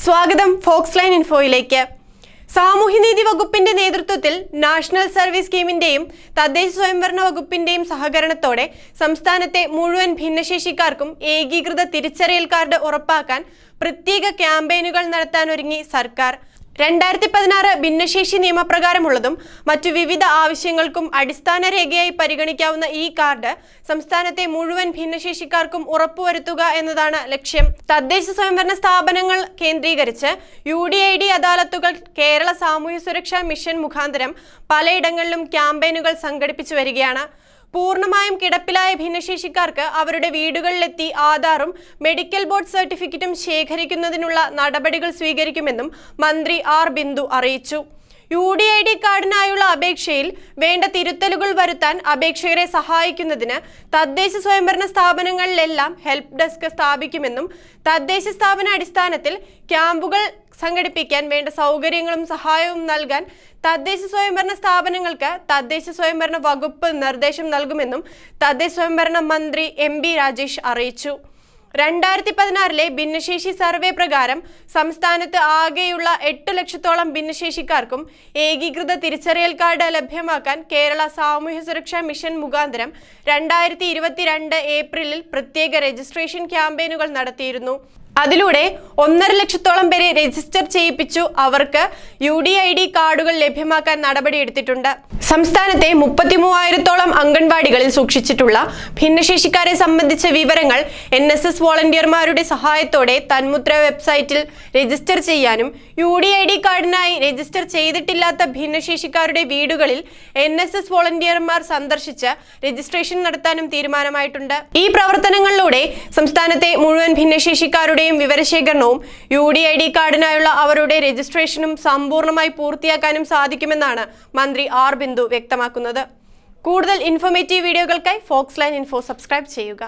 സ്വാഗതം Fox line ഇൻഫോയിലേക്ക്. സാമൂഹ്യനീതി വകുപ്പിന്റെ നേതൃത്വത്തിൽ നാഷണൽ സർവീസ് സ്കീമിന്റെയും തദ്ദേശ സ്വയംഭരണ വകുപ്പിന്റെയും സഹകരണത്തോടെ സംസ്ഥാനത്തെ മുഴുവൻ ഭിന്നശേഷിക്കാർക്കും ഏകീകൃത തിരിച്ചറിയൽ കാർഡ് ഉറപ്പാക്കാൻ പ്രത്യേക ക്യാമ്പയിനുകൾ നടത്താനൊരുങ്ങി സർക്കാർ. രണ്ടായിരത്തി പതിനാറ് ഭിന്നശേഷി നിയമപ്രകാരമുള്ളതും മറ്റു വിവിധ ആവശ്യങ്ങൾക്കും അടിസ്ഥാന രേഖയായി പരിഗണിക്കാവുന്ന ഈ കാർഡ് സംസ്ഥാനത്തെ മുഴുവൻ ഭിന്നശേഷിക്കാർക്കും ഉറപ്പുവരുത്തുക എന്നതാണ് ലക്ഷ്യം. തദ്ദേശ സ്വയംഭരണ സ്ഥാപനങ്ങൾ കേന്ദ്രീകരിച്ച് യു ഡി ഐ ഡി അദാലത്തുകൾ കേരള സാമൂഹ്യ സുരക്ഷാ മിഷൻ മുഖാന്തരം പലയിടങ്ങളിലും ക്യാമ്പയിനുകൾ സംഘടിപ്പിച്ചു വരികയാണ്. പൂർണമായും കിടപ്പിലായ ഭിന്നശേഷിക്കാർക്ക് അവരുടെ വീടുകളിലെത്തി ആധാറും മെഡിക്കൽ ബോർഡ് സർട്ടിഫിക്കറ്റും ശേഖരിക്കുന്നതിനുള്ള നടപടികൾ സ്വീകരിക്കുമെന്നും മന്ത്രി ആർ ബിന്ദു അറിയിച്ചു. യു ഡി ഐ ഡി കാർഡിനായുള്ള അപേക്ഷയിൽ വേണ്ട തിരുത്തലുകൾ വരുത്താൻ അപേക്ഷകരെ സഹായിക്കുന്നതിന് തദ്ദേശ സ്വയംഭരണ സ്ഥാപനങ്ങളിലെല്ലാം ഹെൽപ്പ് ഡെസ്ക് സ്ഥാപിക്കുമെന്നും തദ്ദേശ സ്ഥാപന അടിസ്ഥാനത്തിൽ ക്യാമ്പുകൾ സംഘടിപ്പിക്കാൻ വേണ്ട സൗകര്യങ്ങളും സഹായവും നൽകാൻ തദ്ദേശ സ്വയംഭരണ സ്ഥാപനങ്ങൾക്ക് തദ്ദേശ സ്വയംഭരണ വകുപ്പ് നിർദ്ദേശം നൽകുമെന്നും തദ്ദേശ സ്വയംഭരണ മന്ത്രി എം രാജേഷ് അറിയിച്ചു. രണ്ടായിരത്തി പതിനാറിലെ ഭിന്നശേഷി സർവേ പ്രകാരം സംസ്ഥാനത്ത് ആകെയുള്ള എട്ട് ലക്ഷത്തോളം ഭിന്നശേഷിക്കാർക്കും ഏകീകൃത തിരിച്ചറിയൽ കാർഡ് ലഭ്യമാക്കാൻ കേരള സാമൂഹ്യ സുരക്ഷാ മിഷൻ മുഖാന്തരം രണ്ടായിരത്തി ഏപ്രിലിൽ പ്രത്യേക രജിസ്ട്രേഷൻ ക്യാമ്പയിനുകൾ നടത്തിയിരുന്നു. അതിലൂടെ ഒന്നര ലക്ഷത്തോളം പേരെ രജിസ്റ്റർ ചെയ്യിപ്പിച്ചു. അവർക്ക് യു ഡി ഐ ഡി കാർഡുകൾ ലഭ്യമാക്കാൻ നടപടിയെടുത്തിട്ടുണ്ട് സംസ്ഥാനത്തെ മുപ്പത്തി മൂവായിരത്തോളം അംഗൻവാടികളിൽ സൂക്ഷിച്ചിട്ടുള്ള ഭിന്നശേഷിക്കാരെ സംബന്ധിച്ച വിവരങ്ങൾ എൻ എസ് എസ് വോളണ്ടിയർമാരുടെ സഹായത്തോടെ തന്മുദ്ര വെബ്സൈറ്റിൽ രജിസ്റ്റർ ചെയ്യാനും യു ഡി ഐ ഡി കാർഡിനായി രജിസ്റ്റർ ചെയ്തിട്ടില്ലാത്ത ഭിന്നശേഷിക്കാരുടെ വീടുകളിൽ എൻ എസ് എസ് വോളണ്ടിയർമാർ സന്ദർശിച്ച് രജിസ്ട്രേഷൻ നടത്താനും തീരുമാനമായിട്ടുണ്ട്. ഈ പ്രവർത്തനങ്ങളിലൂടെ സംസ്ഥാനത്തെ മുഴുവൻ ഭിന്നശേഷിക്കാരുടെയും വിവരശേഖരണവും യു ഡി ഐ ഡി കാർഡിനായുള്ള അവരുടെ രജിസ്ട്രേഷനും സമ്പൂർണമായി പൂർത്തിയാക്കാനും സാധിക്കുമെന്നാണ് മന്ത്രി ആർ ബിന്ദു വ്യക്തമാക്കുന്നത്. കൂടുതൽ ഇൻഫോർമേറ്റീവ് വീഡിയോകൾക്കായി ഫോക്സ് ലൈൻ ഇൻഫോ സബ്സ്ക്രൈബ് ചെയ്യുക.